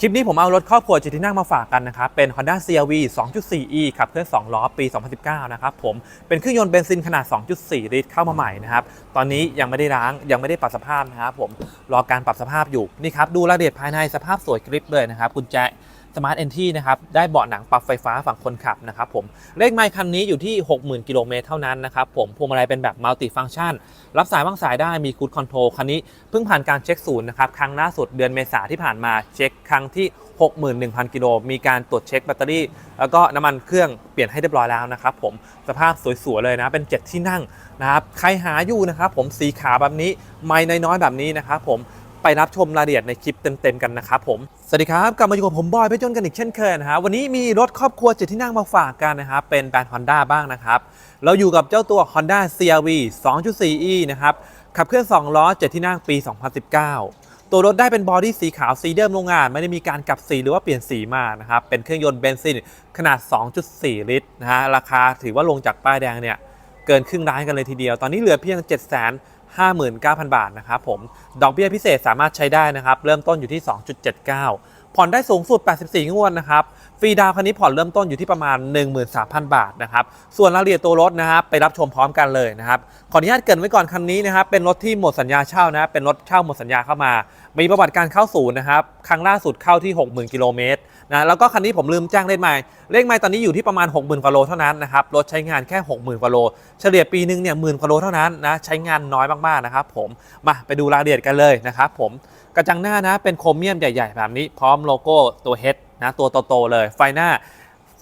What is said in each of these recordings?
คลิปนี้ผมเอารถครอบครัวจิตที่นั่งมาฝากกันนะครับ เป็น Honda CRV 2.4e ขับเคลื่อน 2 ล้อ ปี 2019 นะครับผม เป็นเครื่องยนต์เบนซินขนาด 2.4 ลิตรเข้ามาใหม่นะครับ ตอนนี้ยังไม่ได้ล้าง ยังไม่ได้ปรับสภาพนะครับผม รอการปรับสภาพอยู่ นี่ครับ ดูรายละเอียดภายในสภาพสวยกริบเลยนะครับกุญแจ Smart Entry นะครับได้เบาะหนังปรับไฟฟ้าฝั่งคนขับนะครับผมเลขไมล์คันนี้อยู่ที่ 60,000 กิโลเมตรเท่านั้นนะครับผมพวงมาลัยเป็นแบบมัลติฟัง c t ชันรับสายวางสายได้มีคูดคอนโทรลคันนี้เพิ่งผ่านการเช็คศูนย์นะครับครั้งล่าสุดเดือนเมษาที่ผ่านมาเช็คครั้งที่ 61,000 กิโล มีการตรวจเช็คแบตเตอรี่ แล้วก็น้ำมันเครื่องเปลี่ยนให้เรียบร้อยแล้วนะครับผม สภาพสวยๆเลยนะ เป็น 7 ที่นั่งนะครับ ใครหาอยู่นะครับผม สีขาวแบบนี้ ไม่น้อยๆแบบนี้นะครับผม รับชมรายละเอียดในคลิปเต็มๆกันนะครับผม สวัสดีครับ กลับมาอยู่กับผมบอยไปจนกันอีกเช่นเคยนะฮะวันนี้มีรถครอบครัวเจ็ดที่นั่งมาฝากกันนะครับเป็นแบรนด์ Honda บ้างนะครับ เราอยู่กับเจ้าตัว Honda CRV 2.4e นะครับขับเคลื่อน 2 ล้อ 7 ที่นั่งปี 2019 ตัวรถได้เป็นบอดี้สีขาวสีเดิมโรงงาน ไม่ได้มีการกลับสีหรือว่าเปลี่ยนสีมานะครับเป็นเครื่องยนต์เบนซินขนาด 2.4 ลิตรนะฮะราคาถือว่าลงจากป้ายแดงเนี่ยเกินครึ่งล้านกันเลยทีเดียว ตอนนี้เหลือเพียง7 5 9 0 0 59,000 บาทนะครับผม ดอกเบี้ยพิเศษสามารถใช้ได้นะครับ เริ่มต้นอยู่ที่ 2.79 ผ่อนได้สูงสุด 84 งวดนะครับ ฟรีดาวคันนี้ผ่อนเริ่มต้นอยู่ที่ประมาณ 13,000 บาทนะครับ ส่วนรายละเอียดตัวรถนะครับไปรับชมพร้อมกันเลยนะครับ ขออนุญาตเกรินไว้ก่อนคันนี้นะครับ เป็นรถที่หมดสัญญาเช่านะ เป็นรถเช่าหมดสัญญาเข้ามา มีประวัติการเข้าศูนย์นะครับ ครั้งล่าสุดเข้าที่ 60,000 กิโลเมตร นะแล้วก็คันนี้ผมลืมแจ้งเลขไมล์เลขไมล์ตอนนี้อยู่ที่ประมาณ 60,000กว่าโลเท่านั้นนะครับรถใช้งานแค่ 60,000กว่าโล เฉลี่ยปีนึงเนี่ยหมื่นกว่าโลเท่านั้นนะใช้งานน้อยมากๆนะครับผมมาไปดูรายละเอียดกันเลยนะครับผมกระจังหน้านะเป็นโครเมียมใหญ่ๆแบบนี้พร้อมโลโก้ตัว H นะตัวโตๆเลยไฟหน้า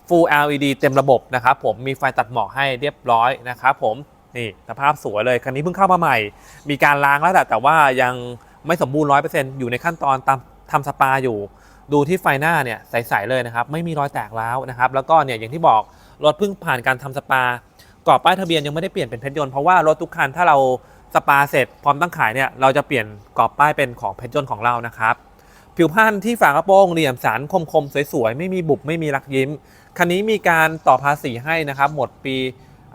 Full LED เต็มระบบนะครับผมมีไฟตัดหมอกให้เรียบร้อยนะครับผมนี่สภาพสวยเลยคันนี้เพิ่งเข้ามาใหม่ มีการล้างแล้วแหละแต่ว่ายังไม่สมบูรณ์100%อยู่ในขั้นตอนตามทำสปาอยู่ ดูที่ไฟหน้าเนี่ยใสๆเลยนะครับไม่มีรอยแตกร้าวนะครับแล้วก็เนี่ยอย่างที่บอกรถเพิ่งผ่านการทำสปากรอบป้ายทะเบียนยังไม่ได้เปลี่ยนเป็นเพชรยนต์เพราะว่ารถทุกคันถ้าเราสปาเสร็จพร้อมตั้งขายเนี่ยเราจะเปลี่ยนกรอบป้ายเป็นของเพชรยนต์ของเรานะครับผิวพรรณที่ฝากระโปรงเหลี่ยมสันคมๆสวยๆไม่มีบุบไม่มีรักยิ้มคันนี้มีการต่อภาษีให้นะครับหมดปี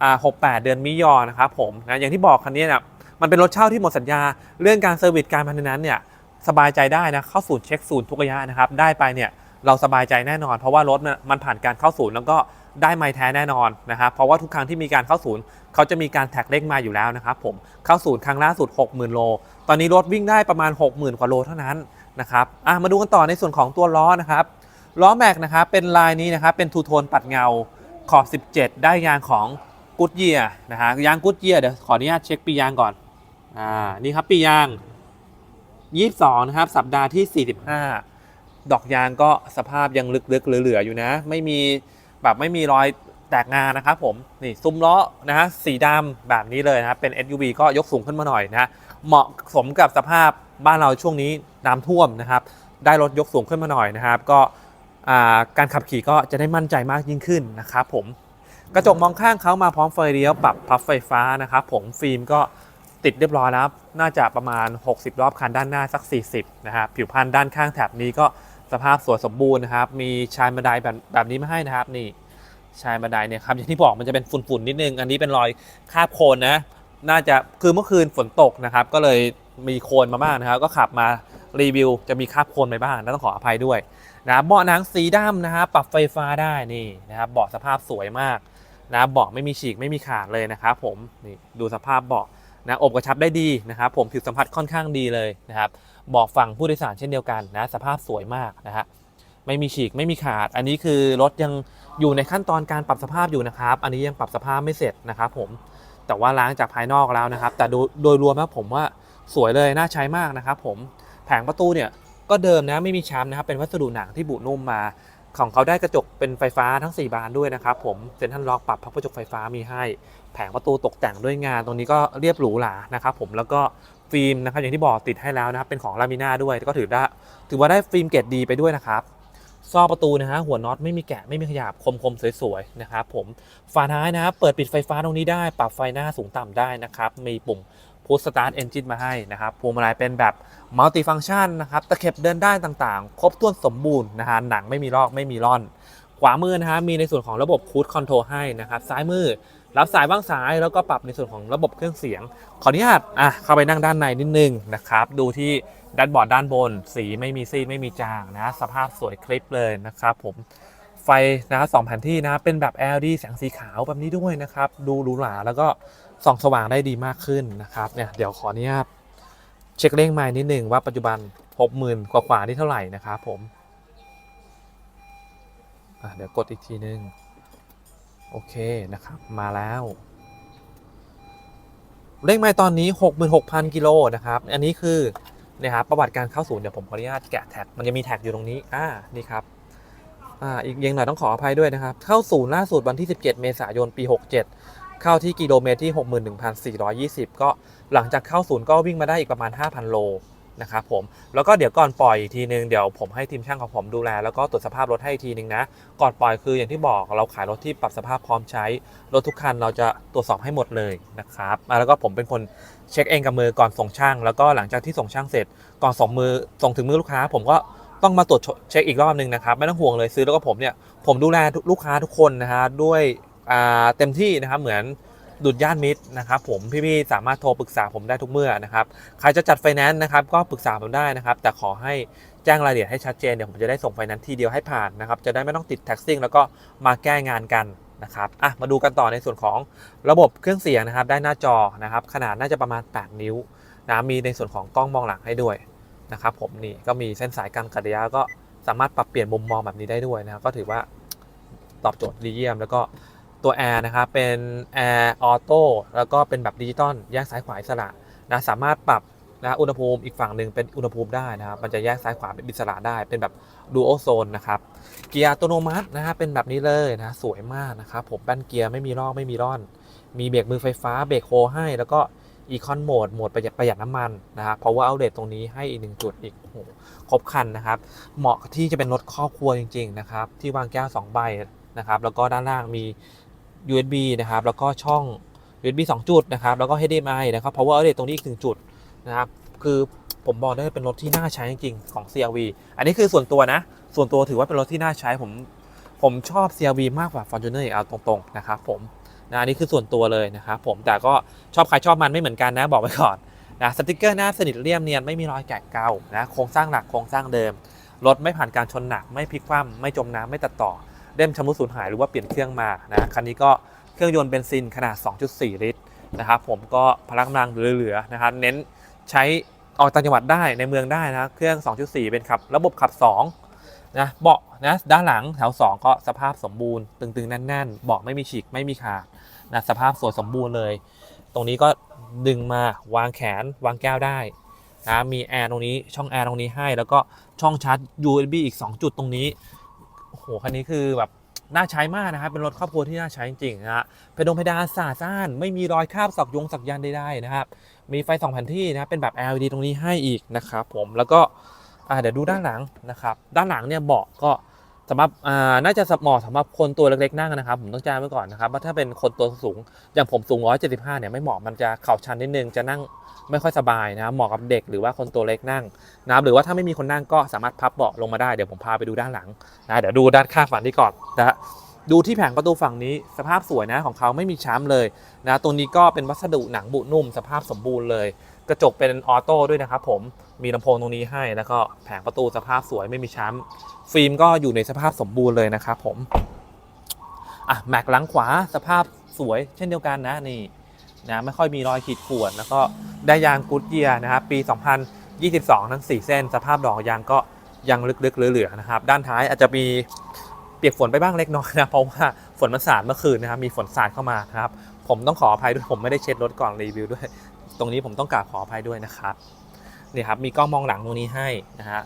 อ่า68 เดือนมิยอนะครับผมนะอย่างที่บอกคันนี้เนี่ยมันเป็นรถเช่าที่หมดสัญญา เรื่องการเซอร์วิสการพันนั้นเนี่ย สบายใจได้นะเข้าศูนย์เช็คศูนย์ทุกระยะนะครับได้ไปเนี่ยเราสบายใจแน่นอน เพราะว่ารถมันผ่านการเข้าศูนย์แล้วก็ได้ไม้แท้แน่นอนนะครับเพราะว่าทุกครั้งที่มีการเข้าศูนย์เขาจะมีการแท็กเลขมาอยู่แล้วนะครับผมเข้าศูนย์ครั้งล่าสุด 60,000 โล ตอนนี้รถวิ่งได้ประมาณ 60,000 กว่าโลเท่านั้นนะครับอะมาดูกันต่อในส่วนของตัวล้อนะครับล้อแม็กนะครับเป็นลายนี้นะครับเป็นทูโทนปัดเงาขอบ 17 ได้ยางของกุดเยียนะฮะยางกุดเยียเดี๋ยวขออนุญาตเช็คปียางก่อนอ่านี่ครับปียาง 22 นะครับ สัปดาห์ที่ 45 ดอกยางก็สภาพยังลึกๆเหลือๆอยู่นะ ไม่มีแบบไม่มีรอยแตกงานนะครับผม นี่ซุ้มล้อนะฮะสีดำแบบนี้เลยนะครับเป็น SUV ก็ยกสูงขึ้นมาหน่อยนะ เหมาะสมกับสภาพบ้านเราช่วงนี้น้ำท่วมนะครับ ได้รถยกสูงขึ้นมาหน่อยนะครับ ก็การขับขี่ก็จะได้มั่นใจมากยิ่งขึ้นนะครับผมกระจกมองข้างเขามาพร้อมไฟเลี้ยวปรับพับไฟฟ้านะครับผมฟิล์มก็ ติดเรียบร้อยแล้วน่าจะประมาณ 60 รอบคันด้านหน้าสัก 40 นะครับ ผิวพรรณด้านข้างแถบนี้ก็สภาพสวยสมบูรณ์นะครับ มีชายบันไดแบบแบบนี้มาให้นะครับ นี่ชายบันไดเนี่ยครับอย่างที่บอกมันจะเป็นฝุ่นๆนิดนึง อันนี้เป็นรอยคาบโคลนนะ น่าจะคือเมื่อคืนฝนตกนะครับ ก็เลยมีโคลนมาบ้างนะครับ ก็ขับมารีวิวจะมีคาบโคลนไปบ้างนะต้องขออภัยด้วยนะเบาะหนังสีดำนะครับปรับไฟฟ้าได้นี่นะครับเบาะสภาพสวยมากนะเบาะไม่มีฉีกไม่มีขาดเลยนะครับผมนี่ดูสภาพเบาะ นะอบกระชับได้ดีนะครับผมผิวสัมผัสค่อนข้างดีเลยนะครับบาะฝั่งผู้โดยสารเช่นเดียวกันนะสภาพสวยมากนะฮะไม่มีฉีกไม่มีขาด อันนี้คือรถยังอยู่ในขั้นตอนการปรับสภาพอยู่นะครับ อันนี้ยังปรับสภาพไม่เสร็จนะครับผมแต่ว่าล้างจากภายนอกแล้วนะครับ แต่โดยโดยรวมแล้วผมว่าสวยเลยน่าใช้มากนะครับผมแผงประตูเนี่ยก็เดิมนะไม่มีช้ำนะครับเป็นวัสดุหนังที่บุนุ่มมา ของเขาได้กระจกเป็นไฟฟ้าทั้ง 4 บานด้วยนะครับผมเซ็นทรัลล็อกปรับพับกระจกไฟฟ้ามีให้ แผงประตูตกแต่งด้วยงานตรงนี้ก็เรียบหรูหรานะครับผมแล้วก็ฟิล์มนะครับอย่างที่บอกติดให้แล้วนะครับเป็นของลามิน่าด้วยก็ถือได้ถือว่าได้ฟิล์มเกรดดีไปด้วยนะครับซอกประตูนะฮะหัวน็อตไม่มีแกะไม่มีขยับคมๆสวยๆนะครับผมฝาท้ายนะครับเปิดปิดไฟฟ้าตรงนี้ได้ปรับไฟหน้าสูงต่ำได้นะครับมีปุ่ม Push Start Engine มาให้นะครับพวงมาลัยเป็นแบบ Multi Function นะครับตะเข็บเดินได้ต่างๆ ครบถ้วนสมบูรณ์นะฮะหนังไม่มีลอกไม่มีร่อน ขวามือนะฮะมีในส่วนของระบบ Cruise Control ให้นะครับซ้ายมือ รับสายว่างสายแล้วก็ปรับในส่วนของระบบเครื่องเสียง ขออนุญาตอะเข้าไปนั่งด้านในนิดนึงนะครับ ดูที่ด้านบอร์ดด้านบน สีไม่มีซีดไม่มีจางนะ สภาพสวยคลิปเลยนะครับผมไฟนะสองแผ่นที่นะเป็นแบบ LED แสงสีขาวแบบนี้ด้วยนะครับ ดูหรูหราแล้วก็ส่องสว่างได้ดีมากขึ้นนะครับเนี่ยเดี๋ยวขออนุญาตเช็คเลขไม้นิดนึงว่าปัจจุบัน60,000กว่าๆนี่เท่าไหร่นะครับผมอะเดี๋ยวกดอีกทีนึง โอเคนะครับ มาแล้วเลขไม้ตอนนี้ 66,000 กิโลนะครับ อันนี้คือนะครับประวัติการเข้าศูนย์เดี๋ยวผมขออนุญาตแกะแท็ก มันจะมีแท็กอยู่ตรงนี้ อ่า นี่ครับ อ่า อีกยังหน่อยต้องขออภัยด้วยนะครับ เข้าศูนย์ล่าสุดวันที่ 17 เมษายน ปี 67 เข้าที่กิโลเมตรที่ 61,420 ก็หลังจากเข้าศูนย์ก็วิ่งมาได้อีกประมาณ 5,000 โล นะครับผมแล้วก็เดี๋ยวก่อนปล่อยอีกทีนึงเดี๋ยวผมให้ทีมช่างของผมดูแล แล้วก็ตรวจสภาพรถให้อีกทีนึงนะก่อนปล่อยคืออย่างที่บอกเราขายรถที่ปรับสภาพพร้อมใช้รถทุกคันเราจะตรวจสอบให้หมดเลยนะครับอ่าแล้วก็ผมเป็นคนเช็คเองกับมือก่อนส่งช่าง แล้วก็หลังจากที่ส่งช่างเสร็จก่อนส่งมือส่งถึงมือลูกค้า ผมก็ต้องมาตรวจเช็คอีกรอบนึงนะครับไม่ต้องห่วงเลยซื้อแล้วก็ผมเนี่ยผมดูแลลูกค้าทุกคนนะฮะด้วยเต็มที่นะครับเหมือน ดุดญาติมิตรนะครับผมพี่ๆสามารถโทรปรึกษาผมได้ทุกเมื่อนะครับใครจะจัดไฟแนนซ์นะครับก็ปรึกษาผมได้นะครับ แต่ขอให้แจ้งรายละเอียดให้ชัดเจนเดี๋ยวผมจะได้ส่งไฟแนนซ์ทีเดียวให้ผ่านนะครับจะได้ไม่ต้องติดแท็กซิ่งแล้วก็มาแก้งานกันนะครับอะมาดูกันต่อในส่วนของระบบเครื่องเสียงนะครับ ได้หน้าจอนะครับขนาดน่าจะประมาณ 8 นิ้วนะมีในส่วนของกล้องมองหลังให้ด้วยนะครับผมนี่ก็มีเส้นสายการกระยะก็สามารถปรับเปลี่ยนมุมมองแบบนี้ได้ด้วยนะครับก็ถือว่าตอบโจทย์ดีเยี่ยม แล้วก็ ตัวแอร์นะครับเป็นแอร์ออโต้แล้วก็เป็นแบบดิจิตอลแยกซ้ายขวาอิสระนะสามารถปรับนะอุณหภูมิอีกฝั่งหนึ่งเป็นอุณหภูมิได้นะครับ มันจะแยกซ้ายขวาเป็นอิสระได้ เป็นแบบดูโอโซนนะครับ เกียร์อัตโนมัตินะฮะเป็นแบบนี้เลยนะสวยมากนะครับผมแป้นเกียร์ไม่มีลอกไม่มีร่อน มีเบรกมือไฟฟ้าเบรกโฮให้ แล้วก็อีคอนโหมดโหมดประหยัดประหยัดน้ำมันนะครับ power outlet ตรงนี้ให้อีกหนึ่งจุดอีกโอ้โหครบคันนะครับ เหมาะที่จะเป็นรถครอบครัวจริง ๆ นะครับ ที่วางแก้ว2ใบนะครับ แล้วก็ด้านล่างมี USB นะครับ แล้วก็ช่อง USB 2 จุดนะครับ แล้วก็ HDMI นะครับ power outlet ตรงนี้อีกหนึ่งจุดนะครับ คือผมบอกได้เป็นรถที่น่าใช้จริงๆของ CRV อันนี้คือส่วนตัวนะ ส่วนตัวถือว่าเป็นรถที่น่าใช้ผมผมชอบ CRV มากกว่า Fortuner อีกเอาตรงๆนะครับผมนะอันนี้คือส่วนตัวเลยนะครับผมแต่ก็ชอบใครชอบมันไม่เหมือนกันนะบอกไว้ก่อนนะสติกเกอร์หน้าสนิทเรียมเนียนไม่มีรอยแกะเกานะโครงสร้างหลักโครงสร้างเดิมรถไม่ผ่านการชนหนักไม่พลิกคว่ำไม่จมน้ำไม่ตัดต่อ เล่มชำรุดสูญหายหรือว่าเปลี่ยนเครื่องมานะคันนี้ก็เครื่องยนต์เบนซินขนาด 2.4 ลิตรนะครับผมก็พลังกำลังเหลือๆนะครับเน้นใช้ออกต่างจังหวัดได้ในเมืองได้นะเครื่อง 2.4 เป็นขับ ระบบขับ2นะเบาะนะด้านหลังแถว 2 ก็สภาพสมบูรณ์ ตึงๆ แน่นๆเบาะไม่มีฉีกไม่มีขาดนะสภาพสวยสมบูรณ์เลย ตรงนี้ก็ดึงมาวางแขนวางแก้วได้นะมีแอร์ตรงนี้ช่องแอร์ตรงนี้ให้ แล้วก็ช่องชาร์จ USB อีก 2 จุดตรงนี้ โอ้โหคันนี้คือแบบน่าใช้มากนะครับ เป็นรถครอบครัวที่น่าใช้จริงๆนะฮะเพดงเพดานสะอาดสะอ้านไม่มีรอยคราบสักยงสักยันใดๆนะครับ มีไฟสองแผ่นที่นะเป็นแบบ LED ตรงนี้ให้อีกนะครับผมแล้วก็อ่าเดี๋ยวดูด้านหลังนะครับ ด้านหลังเนี่ยเบาะก็ สำหรับอ่าน่าจะเหมาะสำหรับคนตัวเล็กๆนั่งนะครับ ผมต้องแจ้งไว้ก่อนนะครับว่าถ้าเป็นคนตัวสูงอย่างผมสูง 175 เนี่ยไม่เหมาะมันจะเข่าชันนิดนึงจะนั่งไม่ค่อยสบายนะเหมาะกับเด็กหรือว่าคนตัวเล็กนั่งนะครับหรือว่าถ้าไม่มีคนนั่งก็สามารถพับเบาะลงมาได้เดี๋ยวผมพาไปดูด้านหลังนะเดี๋ยวดูด้านข้างฝั่งนี้ก่อนนะฮะดูที่แผงประตูฝั่งนี้สภาพสวยนะของเขาไม่มีช้ำเลยนะตรงนี้ก็เป็นวัสดุหนังบุนุ่ม สภาพสมบูรณ์เลย กระจกเป็นออโต้ด้วยนะครับผมมีลำโพงตรงนี้ให้ แล้วก็แผงประตูสภาพสวยไม่มีช้ำฟิล์มก็อยู่ในสภาพสมบูรณ์เลยนะครับผมอะแม็กหลังขวาสภาพสวยเช่นเดียวกันนะนี่นะไม่ค่อยมีรอยขีดข่วน แล้วก็ได้ยางกูดเยียนะครับปี 2022 ทั้ง 4 เส้น สภาพดอกยางก็ยังลึกๆเหลือๆนะครับ ด้านท้ายอาจจะมีเปียกฝนไปบ้างเล็กน้อยนะ เพราะว่าฝนมันสาดเมื่อคืนนะครับ มีฝนสาดเข้ามานะครับ ผมต้องขออภัยด้วยผมไม่ได้เช็ดรถก่อนรีวิวด้วย ตรงนี้ผมต้องกราบขออภัยด้วยนะครับนี่ครับมีกล้องมองหลังตรงนี้ให้นะฮะ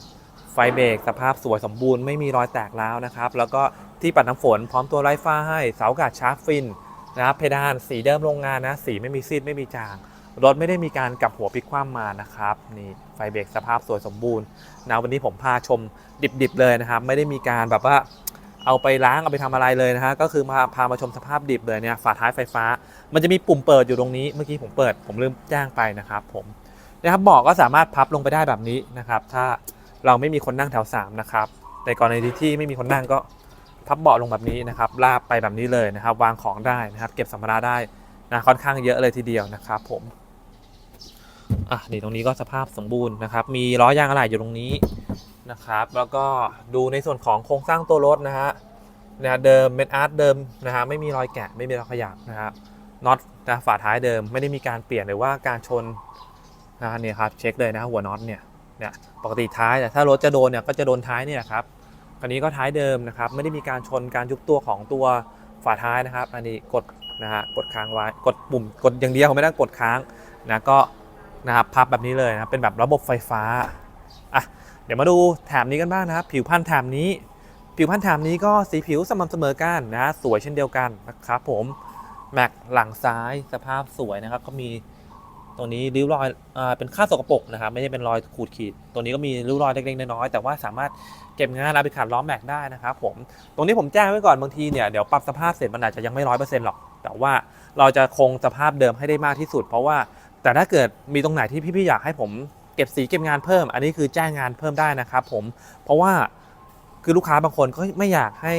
ไฟเบรกสภาพสวยสมบูรณ์ไม่มีรอยแตกร้าวนะครับ แล้วก็ที่ปัดน้ำฝนพร้อมตัวไล่ฟ้าให้เสากาดชาร์จฟินนะครับเพดานสีเดิมโรงงานนะสีไม่มีซีดไม่มีจางรถไม่ได้มีการกลับหัวพลิกคว่ำมานะครับนี่ไฟเบรกสภาพสวยสมบูรณ์นะวันนี้ผมพาชมดิบๆเลยนะครับ ไม่ได้มีการแบบว่า เอาไปล้างเอาไปทำอะไรเลยนะฮะก็คือมาพามาชมสภาพดิบเลยเนี่ยฝาท้ายไฟฟ้า มันจะมีปุ่มเปิดอยู่ตรงนี้เมื่อกี้ผมเปิด ผมลืมแจ้งไปนะครับผมนะครับเบาะก็สามารถพับลงไปได้แบบนี้นะครับ ถ้าเราไม่มีคนนั่งแถว3นะครับในกรณีที่ไม่มีคนนั่งก็พับเบาะลงแบบนี้นะครับลาบไปแบบนี้เลยนะครับ วางของได้นะครับ เก็บสัมภาระได้นะค่อนข้างเยอะเลยทีเดียวนะครับ ผมอะนี่ตรงนี้ก็สภาพสมบูรณ์นะครับ มีล้อยางอะไหล่อยู่ตรงนี้ นะครับ แล้วก็ดูในส่วนของโครงสร้างตัวรถนะฮะนะเดิมเม็ดอาร์ตเดิมนะฮะไม่มีรอยแกะไม่มีรอยขยับนะครับน็อตนะฝาท้ายเดิมไม่ได้มีการเปลี่ยนหรือว่าการชนนะฮะเนี่ยครับเช็คเลยนะหัวน็อตเนี่ยเนี่ยปกติท้ายแต่ถ้ารถจะโดนเนี่ยก็จะโดนท้ายเนี่ยครับคันนี้ก็ท้ายเดิมนะครับไม่ได้มีการชนการยุบตัวของตัวฝาท้ายนะครับ อันนี้กดนะฮะกดค้างไว้กดปุ่มกดอย่างเดียวไม่ได้กดค้างนะก็นะครับพับแบบนี้เลยนะเป็นแบบระบบไฟฟ้าอะ เดี๋ยวมาดูแถบนี้กันบ้างนะครับ ผิวพันธุ์แถบนี้ ผิวพันธุ์แถบนี้ก็สีผิวสม่ำเสมอกันนะสวยเช่นเดียวกันนะครับผมแม็กหลังซ้ายสภาพสวยนะครับ ก็มีตรงนี้ริ้วรอยอเป็นค่าสกปรกนะครับ ไม่ใช่เป็นรอยขูดขีด ตัวนี้ก็มีริ้วรอยเล็กๆน้อยๆแต่ว่าสามารถเก็บงานเอาไปขัดล้อมแม็กได้นะครับ ผมตรงนี้ผมแจ้งไว้ก่อนบางทีเนี่ยเดี๋ยวปรับสภาพเสร็จมันอาจจะยังไม่ร้อยเปอร์เซ็นต์หรอก แต่ว่าเราจะคงสภาพเดิมให้ได้มากที่สุด เพราะว่าแต่ถ้าเกิดมีตรงไหนที่พี่ๆอยากให้ผม เก็บสีเก็บงานเพิ่ม อันนี้คือแจ้งงานเพิ่มได้นะครับผมเพราะว่าคือลูกค้าบางคนก็ไม่อยากให้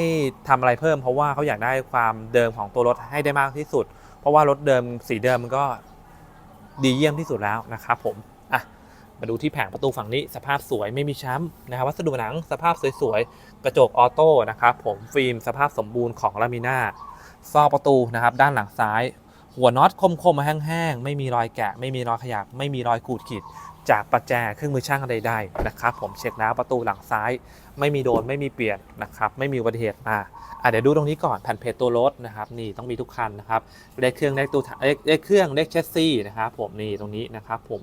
ทำอะไรเพิ่ม เพราะว่าเขาอยากได้ความเดิมของตัวรถให้ได้มากที่สุด เพราะว่ารถเดิมสีเดิมมันก็ดีเยี่ยมที่สุดแล้วนะครับผมอะมาดูที่แผงประตูฝั่งนี้สภาพสวยไม่มีช้ำนะครับวัสดุหนังสภาพสวยๆ กระจกออโต้นะครับผมฟิล์มสภาพสมบูรณ์ของลามิน่าซอกประตูนะครับด้านหลังซ้าย หัวน็อตคมๆมาแห้งๆ ไม่มีรอยแกะ ไม่มีรอยขยับ ไม่มีรอยขูดขีด จากประแจเครื่องมือช่างใดๆนะครับ ผมเช็คแล้วประตูหลังซ้าย ไม่มีโดนไม่มีเปลี่ยนนะครับ ไม่มีอุบัติเหตุมาอะเดี๋ยวดูตรงนี้ก่อนแผ่นเพจตัวรถนะครับนี่ต้องมีทุกคันนะครับเลขเครื่องเลขตัวเลขเครื่องเลขเชสซี่นะครับผมนี่ตรงนี้นะครับ ผม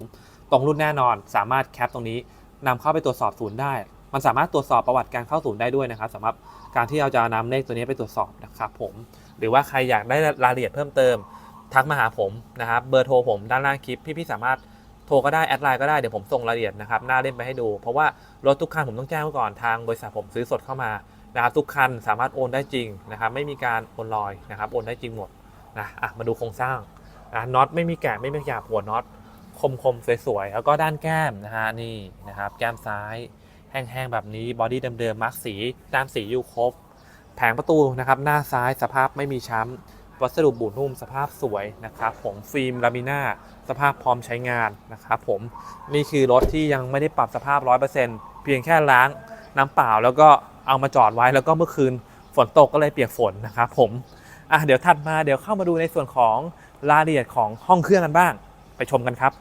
ตรงรุ่นแน่นอนสามารถแคปตรงนี้นำเข้าไปตรวจสอบศูนย์ได้ มันสามารถตรวจสอบประวัติการเข้าศูนย์ได้ด้วยนะครับสำหรับการที่เราจะนำเลขตัวนี้ไปตรวจสอบนะครับ ผมหรือว่าใครอยากได้รายละเอียดเพิ่มเติมทักมาหาผมนะครับเบอร์โทรผมด้านล่างคลิปพี่ๆสามารถ รก็ได้ แอดไลน์ก็ได้ เดี๋ยวผมส่งรายละเอียดนะครับหน้าเล่มไปให้ดู เพราะว่ารถทุกคันผมต้องแจ้งไว้ก่อนทางบริษัทผมซื้อสดเข้ามานะครับทุกคันสามารถโอนได้จริงนะครับไม่มีการโอนลอยนะครับโอนได้จริงหมดนะอะมาดูโครงสร้างนะน็อตไม่มีแกะไม่มีหยาบหัวน็อตคมๆสวยๆแล้วก็ด้านแก้มนะฮะนี่นะครับแก้มซ้ายแห้งๆแบบนี้บอดี้เดิมๆมาร์กสีด้ามสีอยู่ครบ แผงประตูนะครับหน้าซ้ายสภาพไม่มีช้ำ วัสดุบูดนุ่มสภาพสวยนะครับผมฟิล์มลามิน่าสภาพพร้อมใช้งานนะครับผมนี่คือรถที่ยังไม่ได้ปรับสภาพ 100%เพียงแค่ล้างน้ำเปล่าแล้วก็เอามาจอดไว้แล้วก็เมื่อคืนฝนตกก็เลยเปียกฝนนะครับผมอะเดี๋ยวถัดมาเดี๋ยวเข้ามาดูในส่วนของรายละเอียดของห้องเครื่องกันบ้าง ไปชมกันครับ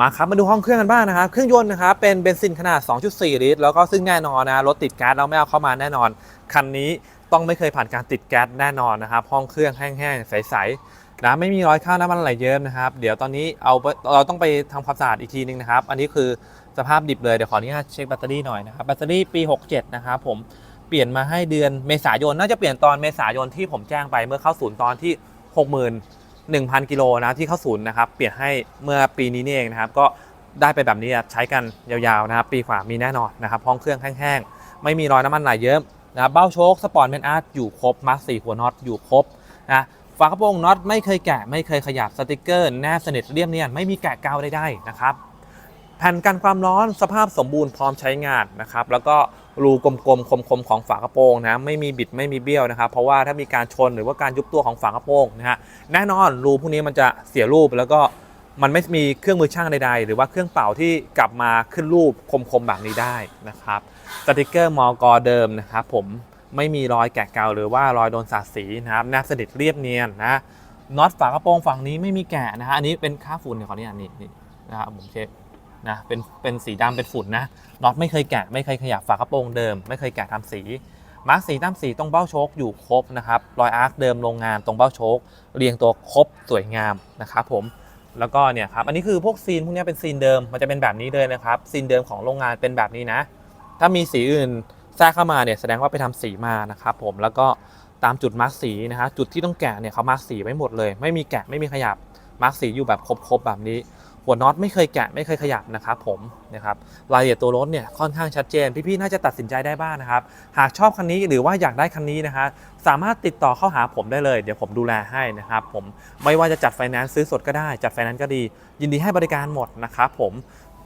มาครับมาดูห้องเครื่องกันบ้างนะครับ เครื่องยนต์นะครับเป็นเบนซินขนาด 2.4 ลิตร แล้วก็ซึ่งแน่นอนนะรถติดก๊สเราไม่เอาเข้ามาแน่นอน คันนี้ ต้องไม่เคยผ่านการติดแก๊สแน่นอนนะครับ ห้องเครื่องแห้งๆ ใสๆนะไม่มีรอยข้าวน้ำมันไหลเยิ้มนะครับ เดี๋ยวตอนนี้เอาเราต้องไปทำความสะอาดอีกทีนึงนะครับ อันนี้คือสภาพดิบเลย เดี๋ยวขออนุญาตเช็คแบตเตอรี่หน่อยนะครับ แบตเตอรี่ปี 67 นะครับผม เปลี่ยนมาให้เดือนเมษายน น่าจะเปลี่ยนตอนเมษายนที่ผมแจ้งไปเมื่อเข้าศูนย์ตอนที่ 61,000 กิโลนะที่เข้าศูนย์นะครับ เปลี่ยนให้เมื่อปีนี้นี่เองนะครับ ก็ได้ไปแบบนี้ใช้กันยาวๆนะครับ ปีขวามีแน่นอนนะครับ ห้องเครื่องแห้งๆ ไม่มีรอยน้ำมันไหลเยิ้ม นะเบ้าโชคสปอร์ตเมนอาร์ตอยู่ครบมาร์คสี่หัวน็อตอยู่ครบนะฝากระโปรงน็อตไม่เคยแกะไม่เคยขยับสติกเกอร์แนบสนิทเรียบเนียนไม่มีแกะกาวใดๆนะครับแผ่นกันความร้อนสภาพสมบูรณ์พร้อมใช้งานนะครับแล้วก็รูกลมๆคมๆของฝากระโปรงนะไม่มีบิดไม่มีเบี้ยวนะครับเพราะว่าถ้ามีการชนหรือว่าการยุบตัวของฝากระโปรงนะฮะแน่นอนรูพวกนี้มันจะเสียรูปแล้วก็ มันไม่มีเครื่องมือช่างใดๆ หรือว่าเครื่องเป่าที่กลับมาขึ้นรูปคมๆแบบนี้ได้นะครับสติกเกอร์มอกอเดิมนะครับผมไม่มีรอยแกะเกาหรือว่ารอยโดนสาดสีนะครับแนบสนิทเรียบเนียนนะน็อตฝากระโปรงฝั่งนี้ไม่มีแกะนะฮะอันนี้เป็นค่าฝุ่นเนี่ยขออนุญาตนี่นี่นะครับผมเช็คนะเป็นเป็นสีดำเป็นฝุ่นนะน็อตไม่เคยแกะไม่เคยขยับฝากระโปรงเดิม ไม่เคยแกะทำสีมาร์กสีตามสีตรงเบ้าโชคอยู่ครบนะครับรอยอาร์คเดิมโรงงานตรงเบ้าโชคเรียงตัวครบสวยงามนะครับผม แล้วก็เนี่ยครับอันนี้คือพวกซีนพวกนี้เป็นซีนเดิมมันจะเป็นแบบนี้เลยนะครับซีนเดิมของโรงงานเป็นแบบนี้นะ ถ้ามีสีอื่นแทรกเข้ามาเนี่ยแสดงว่าไปทำสีมานะครับผมแล้วก็ตามจุดมาร์กสีนะฮะจุดที่ต้องแกะเนี่ยเขามาร์กสีไว้หมดเลย ไม่มีแกะไม่มีขยับมาร์กสีอยู่แบบครบๆแบบนี้ หัวน็อตไม่เคยแกะไม่เคยขยับนะครับผมนะครับรายละเอียดตัวรถเนี่ยค่อนข้างชัดเจน พี่ๆน่าจะตัดสินใจได้บ้างนะครับหากชอบคันนี้หรือว่าอยากได้คันนี้นะฮะสามารถติดต่อเข้าหาผมได้เลย เดี๋ยวผมดูแลให้นะครับผมไม่ว่าจะจัดไฟแนนซ์ซื้อสดก็ได้จัดไฟแนนซ์ก็ดี ยินดีให้บริการหมดนะครับผม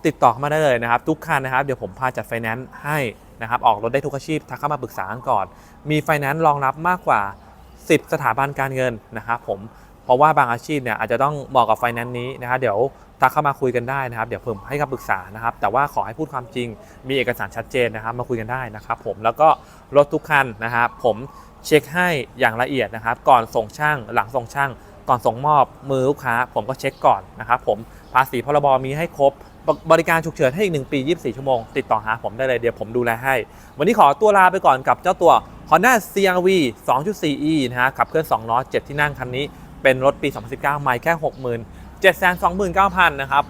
ติดต่อมาได้เลยนะครับ ทุกคันนะครับ เดี๋ยวผมพาจัดไฟแนนซ์ให้นะครับ ออกรถได้ทุกอาชีพทักเข้ามาปรึกษากันก่อน มีไฟแนนซ์รองรับมากกว่า 10 สถาบันการเงินนะครับผม เพราะว่าบางอาชีพเนี่ยอาจจะต้องเหมาะกับไฟแนนซ์นี้นะครับเดี๋ยวทักเข้ามาคุยกันได้นะครับ เดี๋ยวผมให้คำปรึกษานะครับ แต่ว่าขอให้พูดความจริง มีเอกสารชัดเจนนะครับ มาคุยกันได้นะครับ ผมแล้วก็รถทุกคันนะครับผมเช็คให้อย่างละเอียดนะครับ ก่อนส่งช่างหลังส่งช่าง ก่อนส่งมอบมือลูกค้า ผมก็เช็คก่อนนะครับ ผมภาษีพรบมีให้ครบบริการฉุกเฉินให้อีก 1 ปี 24 ชั่วโมง ติดต่อหาผมได้เลยเดี๋ยวผมดูแลให้ วันนี้ขอตัวลาไปก่อนกับเจ้าตัว Honda CRV 2.4e นะฮะขับเคลื่อน2ล้อ7ที่นั่งคันนี้ เป็นรถปี 2019ไม่แค่ 60,000 729,000 นะครับ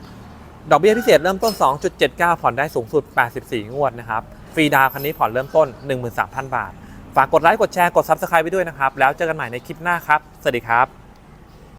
ดอกเบี้ยพิเศษเริ่มต้น 2.79 ผ่อนได้สูงสุด 84 งวดนะครับ ฟรีดาวคันนี้ผ่อนเริ่มต้น 13,000 บาท ฝากกดไลค์ กดแชร์ กด Subscribe ไปด้วยนะครับ แล้วเจอกันใหม่ในคลิปหน้าครับ สวัสดีครับ